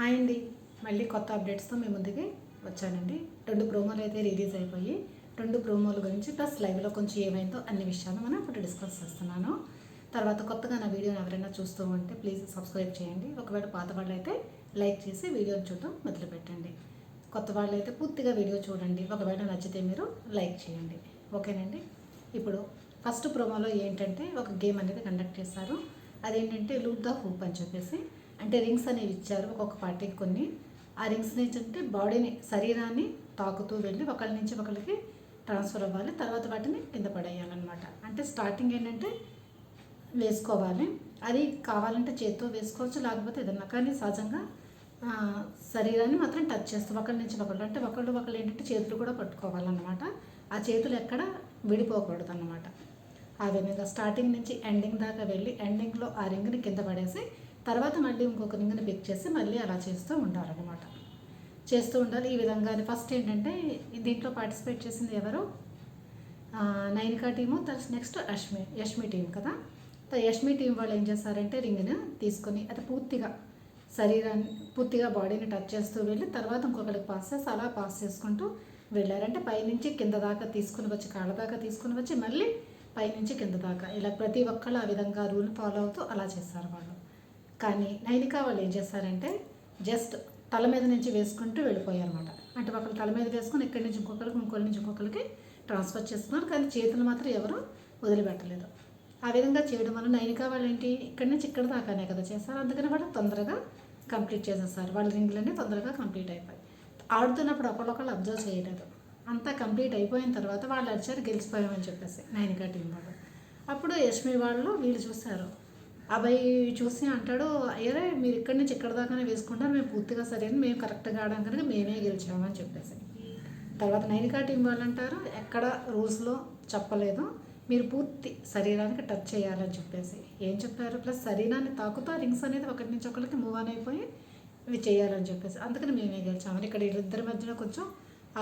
Hi అండి. మళ్ళీ కొత్త అప్డేట్స్తో మేము ముందుకి వచ్చానండి. రెండు ప్రోమోలు అయితే రిలీజ్ అయిపోయి రెండు ప్రోమోల గురించి ప్లస్ లైవ్లో కొంచెం ఏమైందో అన్ని విషయాలు మనం ఇప్పుడు డిస్కస్ చేస్తున్నాను. తర్వాత కొత్తగా నా వీడియోని ఎవరైనా చూస్తూ ఉంటే ప్లీజ్ సబ్స్క్రైబ్ చేయండి. ఒకవేళ పాత వాళ్ళు అయితే లైక్ చేసి వీడియోని చూడటం మొదలుపెట్టండి. కొత్త వాళ్ళు అయితే పూర్తిగా వీడియో చూడండి. ఒకవేళ నచ్చితే మీరు లైక్ చేయండి. ఓకేనండి? ఇప్పుడు ఫస్ట్ ప్రోమోలో ఏంటంటే ఒక గేమ్ అనేది కండక్ట్ చేశారు. అదేంటంటే లూప్ ద హూప్ అని చెప్పేసి. అంటే రింగ్స్ అనేవి ఇచ్చారు ఒక్కొక్క పార్టీకి కొన్ని. ఆ రింగ్స్ నుంచి అంటే బాడీని శరీరాన్ని తాకుతూ వెళ్ళి ఒకళ్ళ నుంచి ఒకరికి ట్రాన్స్ఫర్ అవ్వాలి. తర్వాత వాటిని కింద పడేయాలన్నమాట. అంటే స్టార్టింగ్ ఏంటంటే వేసుకోవాలి. అది కావాలంటే చేత్తో వేసుకోవచ్చు లేకపోతే ఏదన్నా. కానీ సహజంగా శరీరాన్ని మాత్రం టచ్ చేస్తాం ఒకళ్ళ నుంచి ఒకళ్ళు. అంటే ఒకళ్ళు ఒకళ్ళు ఏంటంటే చేతులు కూడా పట్టుకోవాలన్నమాట. ఆ చేతులు ఎక్కడ విడిపోకూడదు అన్నమాట ఆ విధంగా స్టార్టింగ్ నుంచి ఎండింగ్ దాకా వెళ్ళి ఎండింగ్లో ఆ రింగ్ని కింద పడేసి తర్వాత మళ్ళీ ఇంకొక రింగ్ని పిక్ చేసి మళ్ళీ అలా చేస్తూ ఉండాలన్నమాట. చేస్తూ ఉండాలి. ఈ విధంగా ఫస్ట్ ఏంటంటే దీంట్లో పార్టిసిపేట్ చేసింది ఎవరు? నైనికా టీము తర్వాత నెక్స్ట్ యష్మి యష్మి టీం కదా. యష్మి టీం వాళ్ళు ఏం చేస్తారంటే రింగ్ని తీసుకొని అది పూర్తిగా శరీరాన్ని పూర్తిగా బాడీని టచ్ చేస్తూ వెళ్ళి తర్వాత ఇంకొకరికి పాస్ చేసి అలా పాస్ చేసుకుంటూ వెళ్ళారంటే పైనుంచి కింద దాకా తీసుకుని వచ్చి కాళ్ళ దాకా తీసుకుని వచ్చి మళ్ళీ పైనుంచి కింద దాకా ఇలా ప్రతి ఒక్కళ్ళు ఆ విధంగా రూల్ ఫాలో అవుతూ అలా చేస్తారు వాళ్ళు. కానీ నైనికా వాళ్ళు ఏం చేస్తారంటే జస్ట్ తల మీద నుంచి వేసుకుంటూ వెళ్ళిపోయారనమాట అంటే ఒకళ్ళు తల మీద వేసుకొని ఇక్కడి నుంచి ఇంకొకరికి ఇంకొకరి నుంచి ఇంకొకరికి ట్రాన్స్ఫర్ చేస్తున్నారు. కానీ చేతులు మాత్రం ఎవరు వదిలిపెట్టలేదు. ఆ విధంగా చేయడం వల్ల నైనికా వాళ్ళు ఏంటి ఇక్కడి నుంచి ఇక్కడ దాకానే కదా చేస్తారు. అందుకని వాళ్ళు తొందరగా కంప్లీట్ చేసేస్తారు. వాళ్ళ రింగులన్నీ తొందరగా కంప్లీట్ అయిపోయి ఆడుతున్నప్పుడు ఒకళ్ళొకళ్ళు అబ్జర్వ్ చేయలేదు. అంతా కంప్లీట్ అయిపోయిన తర్వాత వాళ్ళు అడిచారు గెలిచిపోయామని చెప్పేసి నైనికా టీం వాళ్ళు. అప్పుడు యష్మి వాళ్ళు వీళ్ళు చూశారు అబ్బాయి చూసి అంటాడు అయ్యరే మీరు ఇక్కడి నుంచి ఇక్కడ దాకానే వేసుకుంటారు మేము పూర్తిగా సరైన మేము కరెక్ట్గా ఆడాం కనుక మేమే గెలిచామని చెప్పేసి. తర్వాత నైనికా టీం వాళ్ళు అంటారు ఎక్కడ రూల్స్లో చెప్పలేదు మీరు పూర్తి శరీరానికి టచ్ చేయాలని చెప్పేసి. ఏం చెప్పారు? ప్లస్ శరీరాన్ని తాకుతూ రింగ్స్ అనేది ఒకటి నుంచి ఒకరికి మూవ్ ఆన్ అయిపోయి ఇవి చేయాలని చెప్పేసి. అందుకని మేమే గెలిచామని ఇక్కడ వీళ్ళిద్దరి మధ్యలో కొంచెం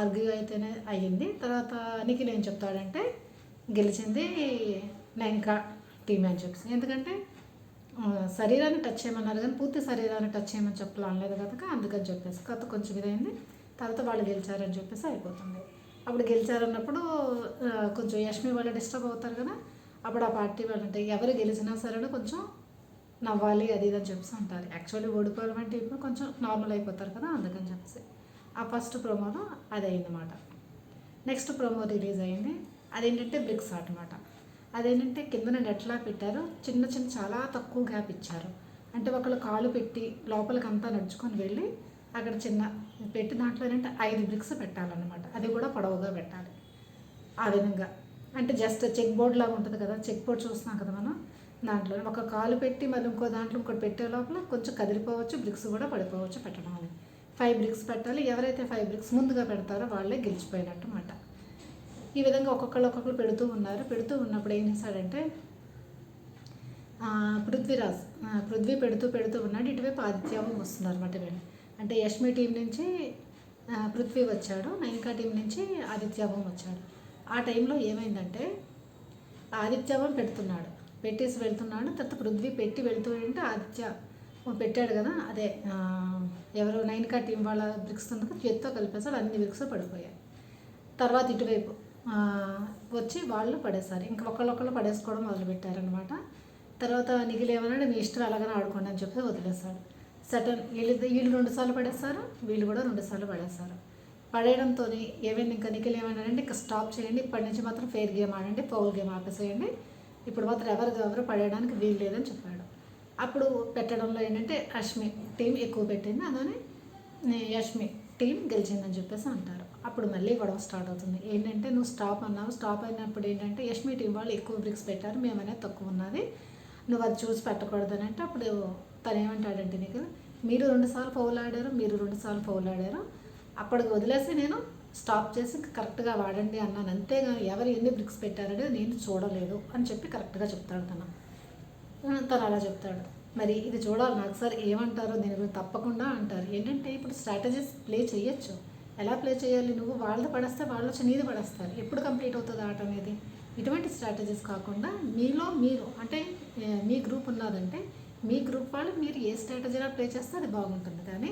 ఆర్గ్యూ అయితేనే అయ్యింది. తర్వాత నిఖిల్ ఏం చెప్తాడంటే గెలిచింది నైన్కా టీం అని చెప్పేసి. ఎందుకంటే శరీరాన్ని టచ్ చేయమన్నారు కానీ పూర్తి శరీరాన్ని టచ్ చేయమని చెప్పలేదు అనలేదు కనుక అందుకని చెప్పేసి కథ కొంచెం ఇదైంది. తర్వాత వాళ్ళు గెలిచారని చెప్పేసి అయిపోతుంది. అప్పుడు గెలిచారన్నప్పుడు కొంచెం యష్మి వాళ్ళు డిస్టర్బ్ అవుతారు కదా అప్పుడు ఆ పార్టీ వాళ్ళు అంటే ఎవరు గెలిచినా సరే కొంచెం నవ్వాలి అది ఇది అని చెప్పేసి అంటారు. యాక్చువల్లీ ఓడిపోవడం అంటే ఇప్పుడు కొంచెం నార్మల్ అయిపోతారు కదా అందుకని చెప్పేసి. ఆ ఫస్ట్ ప్రోమోలో అది అయిందన్నమాట నెక్స్ట్ ప్రోమో రిలీజ్ అయింది. అదేంటంటే బ్రిక్స్ అనమాట అదేంటంటే కిందన నెట్లా పెట్టారు చిన్న చిన్న చాలా తక్కువ గ్యాప్ ఇచ్చారు. అంటే ఒకళ్ళు కాలు పెట్టి లోపలికి అంతా నడుచుకొని వెళ్ళి అక్కడ చిన్న పెట్టి దాంట్లో ఏంటంటే ఐదు బ్రిక్స్ పెట్టాలన్నమాట. అది కూడా పొడవుగా పెట్టాలి. ఆ విధంగా. అంటే జస్ట్ చెక్ బోర్డ్ లాగా ఉంటుంది కదా చెక్ బోర్డ్ చూస్తున్నాం కదా మనం. దాంట్లో ఒక కాలు పెట్టి మళ్ళీ ఇంకో దాంట్లో ఇంకోటి పెట్టే లోపల కొంచెం కదిలిపోవచ్చు బ్రిక్స్ కూడా పడిపోవచ్చు పెట్టడం అనేది. ఫైవ్ బ్రిక్స్ పెట్టాలి. ఎవరైతే ఫైవ్ బ్రిక్స్ ముందుగా పెడతారో వాళ్ళే గెలిచిపోయినట్టు అన్నమాట. ఈ విధంగా ఒక్కొక్కళ్ళు ఒక్కొక్కరు పెడుతూ ఉన్నారు. పెడుతూ ఉన్నప్పుడు ఏం చేశాడంటే పృథ్వీరాజ్ పృథ్వీ పెడుతూ పెడుతూ ఉన్నాడు. ఇటువైపు ఆదిత్యం వస్తున్నారు అనమాట వీళ్ళు అంటే యష్మి టీం నుంచి పృథ్వీ వచ్చాడు. నైనికా టీం నుంచి ఆదిత్యాభం వచ్చాడు. ఆ టైంలో ఏమైందంటే ఆదిత్యాభం పెడుతున్నాడు. పెట్టేసి వెళ్తున్నాడు. తర్వాత పృథ్వీ పెట్టి వెళ్తూ ఉంటే ఆదిత్య పెట్టాడు కదా అదే ఆ, ఎవరు నైనికా టీం వాళ్ళ బ్రిక్స్ కిందకు చేత్తో కలిపేసాడు అన్ని బ్రిక్స్ పడిపోయాయి. తర్వాత ఇటువైపు వచ్చి వాళ్ళు పడేశారు. ఇంకా ఒకళ్ళొకళ్ళు పడేసుకోవడం మొదలుపెట్టారనమాట తర్వాత నిఖిల్ ఏమన్నాడు మీ ఇష్టం అలాగనే ఆడుకోండి అని చెప్పి వదిలేశాడు. సటన్ వీళ్ళు వీళ్ళు రెండుసార్లు పడేస్తారు వీళ్ళు కూడా రెండుసార్లు పడేస్తారు పడేయడంతో ఏమైంది? ఇంకా నిఖిల్ ఏమన్నాడంటే ఇంకా స్టాప్ చేయండి ఇప్పటి నుంచి మాత్రం ఫెయిర్ గేమ్ ఆడండి పౌల్ గేమ్ ఆపేసేయండి. ఇప్పుడు మాత్రం ఎవరు ఎవరు పడేయడానికి వీలు లేదని చెప్పాడు. అప్పుడు పెట్టడంలో ఏంటంటే అశ్మి టీం ఎక్కువ పెట్టింది. అందుకని యష్మి టీం గెలిచిందని చెప్పేసి అంటారు. అప్పుడు మళ్ళీ గొడవ స్టార్ట్ అవుతుంది. ఏంటంటే నువ్వు స్టాప్ అన్నావు. స్టాప్ అయినప్పుడు ఏంటంటే యష్మి టీం వాళ్ళు ఎక్కువ బ్రిక్స్ పెట్టారు. మేమనేది తక్కువ ఉన్నది. నువ్వు అది చూసి పెట్టకూడదని అంటే అప్పుడు తను ఏమంటాడంటే నీకు మీరు రెండుసార్లు ఫౌల్ ఆడారు మీరు రెండుసార్లు ఫౌల్ ఆడారు. అప్పటికి వదిలేసి నేను స్టాప్ చేసి కరెక్ట్గా వాడండి అన్నాను. అంతేగాని ఎవరు ఎన్ని బ్రిక్స్ పెట్టారనేది నేను చూడలేదు అని చెప్పి కరెక్ట్గా చెప్తాడు తను. తను అలా చెప్తాడు. మరి ఇది చూడాలి నాకు సార్ ఏమంటారో దీని గురించి తప్పకుండా అంటారు. ఏంటంటే ఇప్పుడు స్ట్రాటజీస్ ప్లే చేయొచ్చు. ఎలా ప్లే చేయాలి నువ్వు? వాళ్ళది పడేస్తే వాళ్ళు వచ్చి నీది పడేస్తారు. ఎప్పుడు కంప్లీట్ అవుతుంది ఆట అనేది? ఇటువంటి స్ట్రాటజీస్ కాకుండా మీలో మీరు అంటే మీ గ్రూప్ ఉన్నదంటే మీ గ్రూప్ వాళ్ళు మీరు ఏ స్ట్రాటజీలో ప్లే చేస్తే అది బాగుంటుంది. కానీ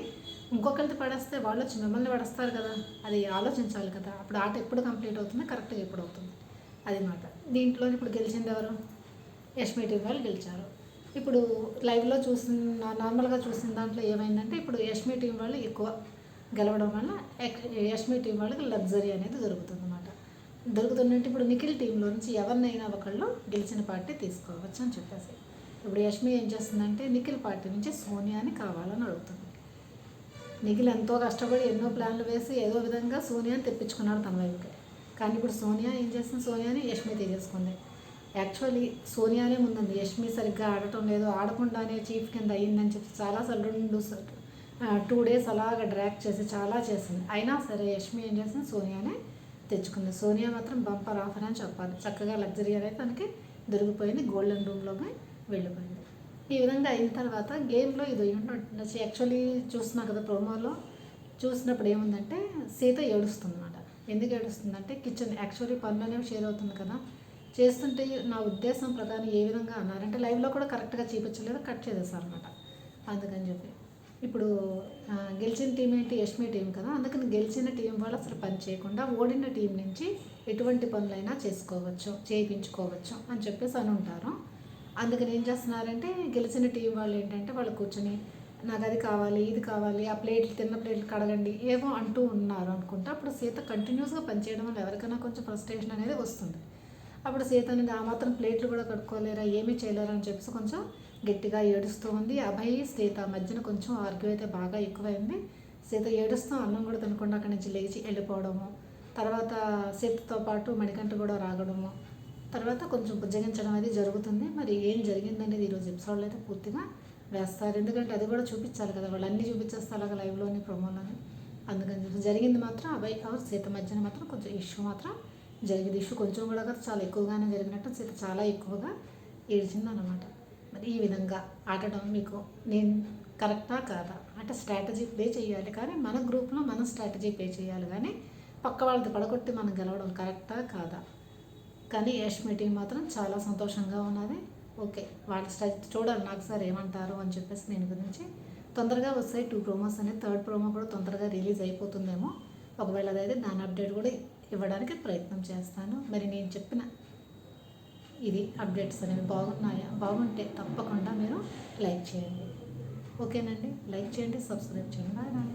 ఇంకొకరిది పడేస్తే వాళ్ళు వచ్చి మిమ్మల్ని పడేస్తారు కదా? అది ఆలోచించాలి కదా. అప్పుడు ఆట ఎప్పుడు కంప్లీట్ అవుతుంది కరెక్ట్గా ఎప్పుడు అవుతుంది? అది మాట. దీంట్లో ఇప్పుడు గెలిచింది ఎవరు? యష్మి టీం వాళ్ళు గెలిచారు. ఇప్పుడు లైవ్లో చూసిన నార్మల్గా చూసిన దాంట్లో ఏమైందంటే ఇప్పుడు యష్మి టీం వాళ్ళు ఎక్కువ గెలవడం వల్ల యష్మి టీం వాళ్ళకి లగ్జరీ అనేది దొరుకుతుంది అనమాట దొరుకుతుందంటే ఇప్పుడు నిఖిల్ టీంలో నుంచి ఎవరినైనా ఒకళ్ళు గెలిచిన పార్టీ తీసుకోవచ్చు అని చెప్పేసి. ఇప్పుడు యష్మి ఏం చేస్తుందంటే నిఖిల్ పార్టీ నుంచి సోనియాని కావాలని అడుగుతుంది. నిఖిల్ ఎంతో కష్టపడి ఎన్నో ప్లాన్లు వేసి ఏదో విధంగా సోనియాని తెప్పించుకున్నాడు తన వైపుకి. కానీ ఇప్పుడు సోనియా ఏం చేస్తుంది? సోనియాని యష్మి తీసేసుకుంది. యాక్చువల్లీ సోనియానే ఉందండి యష్మి సరిగ్గా ఆడటం లేదు. ఆడకుండానే చీఫ్ కింద అయ్యిందని చెప్పి చాలాసార్లు రెండు టూ డేస్ అలాగ డ్రాక్ చేసి చాలా చేసింది. అయినా సరే యష్మి ఏం చేసింది? సోనియానే తెచ్చుకుంది. సోనియా మాత్రం బంపర్ ఆఫర్ అని చెప్పాలి. చక్కగా లగ్జరీ అనేది తనకి దొరికిపోయింది. గోల్డెన్ రూమ్లోకి వెళ్ళిపోయింది. ఈ విధంగా అయిన తర్వాత గేమ్లో ఇది ఉండొచ్చు యాక్చువల్లీ చూస్తున్నా కదా ప్రోమోలో చూసినప్పుడు ఏముందంటే సీత ఏడుస్తుంది అనమాట ఎందుకు ఏడుస్తుందంటే కిచెన్ యాక్చువల్లీ పనులు అనేవి షేర్ అవుతుంది కదా. చేస్తుంటే నా ఉద్దేశం ప్రకారం ఏ విధంగా అన్నారంటే లైవ్లో కూడా కరెక్ట్గా చూపించలేదు? కట్ చేసేసారు అనమాట అందుకని చెప్పి. ఇప్పుడు గెలిచిన టీం ఏంటి? యష్మి టీం కదా. అందుకని గెలిచిన టీం వాళ్ళు అసలు పని చేయకుండా ఓడిన టీం నుంచి ఎటువంటి పనులైనా చేసుకోవచ్చు చేయించుకోవచ్చు అని చెప్పేసి అని ఉంటారు. అందుకని ఏం చేస్తున్నారంటే గెలిచిన టీం వాళ్ళు ఏంటంటే వాళ్ళు కూర్చొని నాకు అది కావాలి ఇది కావాలి ఆ ప్లేట్లు తిన్న ప్లేట్లు కడగండి ఏవో అంటూ ఉన్నారు అనుకుంటా. అప్పుడు సీత కంటిన్యూస్గా పనిచేయడం వల్ల ఎవరికైనా కొంచెం ఫ్రస్ట్రేషన్ అనేది వస్తుంది. అప్పుడు సీత అనేది ఆ మాత్రం ప్లేట్లు కూడా కడుక్కోలేరా ఏమీ చేయలేరా అని చెప్పేసి కొంచెం గట్టిగా ఏడుస్తూ ఉంది. అభయ్ సీత మధ్యన కొంచెం ఆర్గ్యూ అయితే బాగా ఎక్కువైంది. సీత ఏడుస్తూ అన్నం కూడా తినకుండా అక్కడి నుంచి లేచి వెళ్ళిపోవడము. తర్వాత సీతతో పాటు మణికంఠ కూడా రాగడము. తర్వాత కొంచెం బుజ్జగించడం అనేది జరుగుతుంది. మరి ఏం జరిగిందనేది ఈరోజు ఎపిసోడ్లో అయితే పూర్తిగా వేస్తారు. ఎందుకంటే అది కూడా చూపించాలి కదా వాళ్ళు అన్నీ చూపించేస్తే అలాగే లైవ్లోని ప్రొమోలోని అందుకని చెప్పి జరిగింది మాత్రం అభయ్ అవర్ సీత మధ్యన మాత్రం కొంచెం ఇష్యూ మాత్రం జరిగింది. ఇష్యూ కొంచెం కూడా కాదు చాలా ఎక్కువగానే జరిగినట్టు చాలా ఎక్కువగా ఏడ్చింది అనమాట మరి ఈ విధంగా ఆడటం మీకు నేను కరెక్టా కాదా? అంటే స్ట్రాటజీ ప్లే చేయాలి కానీ మన గ్రూప్లో మనం స్ట్రాటజీ ప్లే చేయాలి కానీ పక్క వాళ్ళది పడగొట్టి మనం గెలవడం కరెక్టా కాదా? కానీ యష్ మీటింగ్ మాత్రం చాలా సంతోషంగా ఉన్నది. ఓకే వాళ్ళ స్ట్రాటజీ చూడాలి నాకు సార్ ఏమంటారు అని చెప్పేసి దీని గురించి. తొందరగా వస్తాయి. టూ ప్రోమోస్ అనేది థర్డ్ ప్రోమో కూడా తొందరగా రిలీజ్ అయిపోతుందేమో. ఒకవేళ అదైతే దాని అప్డేట్ కూడా ఇవ్వడానికి ప్రయత్నం చేస్తాను. మరి నేను చెప్పిన ఇది అప్డేట్స్ అనేవి బాగున్నాయా? బాగుంటే తప్పకుండా మీరు లైక్ చేయండి. ఓకేనండి? లైక్ చేయండి సబ్స్క్రైబ్ చేయండి. Bye bye